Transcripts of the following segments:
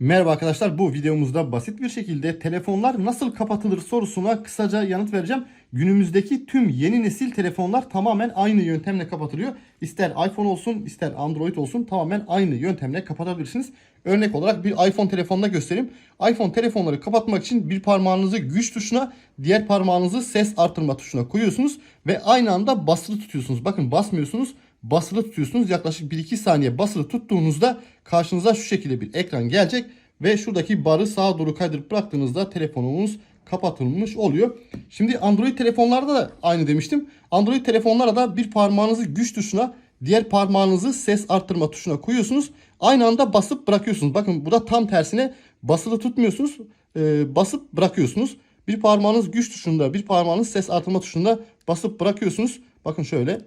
Merhaba arkadaşlar bu videomuzda basit bir şekilde telefonlar nasıl kapatılır sorusuna kısaca yanıt vereceğim. Günümüzdeki tüm yeni nesil telefonlar tamamen aynı yöntemle kapatılıyor. İster iPhone olsun ister Android olsun tamamen aynı yöntemle kapatabilirsiniz. Örnek olarak bir iPhone telefonuna göstereyim. iPhone telefonları kapatmak için bir parmağınızı güç tuşuna diğer parmağınızı ses artırma tuşuna koyuyorsunuz ve aynı anda basılı tutuyorsunuz. Bakın basmıyorsunuz basılı tutuyorsunuz. Yaklaşık 1-2 saniye basılı tuttuğunuzda karşınıza şu şekilde bir ekran gelecek ve şuradaki barı sağa doğru kaydırıp bıraktığınızda telefonunuz kapatılmış oluyor. Şimdi Android telefonlarda da aynı demiştim. Android telefonlara da bir parmağınızı güç tuşuna diğer parmağınızı ses arttırma tuşuna koyuyorsunuz. Aynı anda basıp bırakıyorsunuz. Bakın bu da tam tersine basılı tutmuyorsunuz. e, basıp bırakıyorsunuz. Bir parmağınız güç tuşunda bir parmağınız ses artırma tuşunda basıp bırakıyorsunuz. Bakın şöyle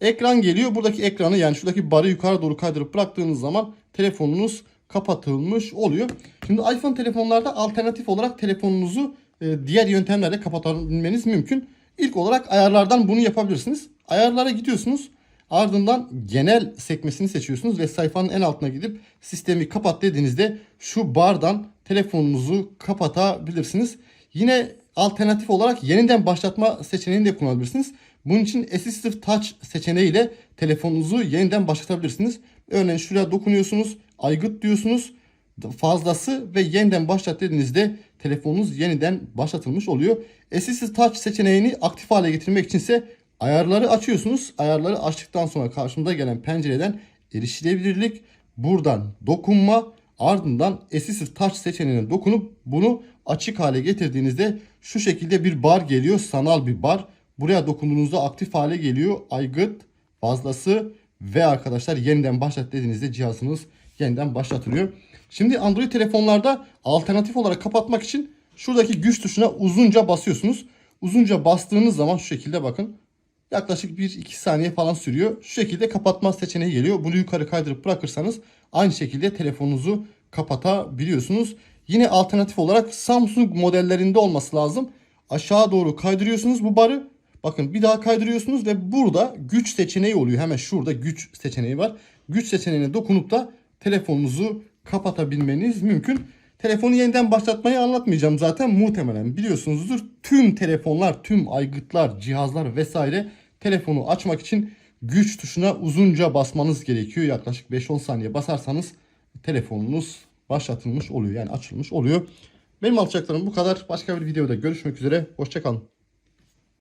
Ekran geliyor. Buradaki ekranı yani şuradaki barı yukarı doğru kaydırıp bıraktığınız zaman telefonunuz kapatılmış oluyor. Şimdi iPhone telefonlarda alternatif olarak telefonunuzu e, diğer yöntemlerle kapatabilmeniz mümkün. İlk olarak ayarlardan bunu yapabilirsiniz. Ayarlara gidiyorsunuz. Ardından genel sekmesini seçiyorsunuz ve sayfanın en altına gidip sistemi kapat dediğinizde şu bardan telefonunuzu kapatabilirsiniz. Yine alternatif olarak yeniden başlatma seçeneğini de kullanabilirsiniz. Bunun için Assistive Touch seçeneğiyle telefonunuzu yeniden başlatabilirsiniz. Örneğin şuraya dokunuyorsunuz, aygıt diyorsunuz fazlası ve yeniden başlat dediğinizde telefonunuz yeniden başlatılmış oluyor. Assistive Touch seçeneğini aktif hale getirmek içinse ayarları açıyorsunuz. Ayarları açtıktan sonra karşımıza gelen pencereden erişilebilirlik, buradan dokunma, ardından Assistive Touch seçeneğine dokunup bunu açık hale getirdiğinizde şu şekilde bir bar geliyor. Sanal bir bar. Buraya dokunduğunuzda aktif hale geliyor. Aygıt, fazlası ve arkadaşlar yeniden başlat dediğinizde cihazınız yeniden başlatılıyor. Şimdi Android telefonlarda alternatif olarak kapatmak için şuradaki güç tuşuna uzunca basıyorsunuz. Uzunca bastığınız zaman şu şekilde bakın. Yaklaşık 1-2 saniye falan sürüyor. Şu şekilde kapatma seçeneği geliyor. Bunu yukarı kaydırıp bırakırsanız aynı şekilde telefonunuzu kapatabiliyorsunuz. Yine alternatif olarak Samsung modellerinde olması lazım. Aşağı doğru kaydırıyorsunuz bu barı. Bakın bir daha kaydırıyorsunuz ve burada güç seçeneği oluyor. Hemen şurada güç seçeneği var. Güç seçeneğine dokunup da telefonunuzu kapatabilmeniz mümkün. Telefonu yeniden başlatmayı anlatmayacağım zaten muhtemelen biliyorsunuzdur. Tüm telefonlar, tüm aygıtlar, cihazlar vesaire telefonu açmak için güç tuşuna uzunca basmanız gerekiyor. Yaklaşık 5-10 saniye basarsanız telefonunuz başlatılmış oluyor. Yani açılmış oluyor. Benim alacaklarım bu kadar. Başka bir videoda görüşmek üzere. Hoşçakalın.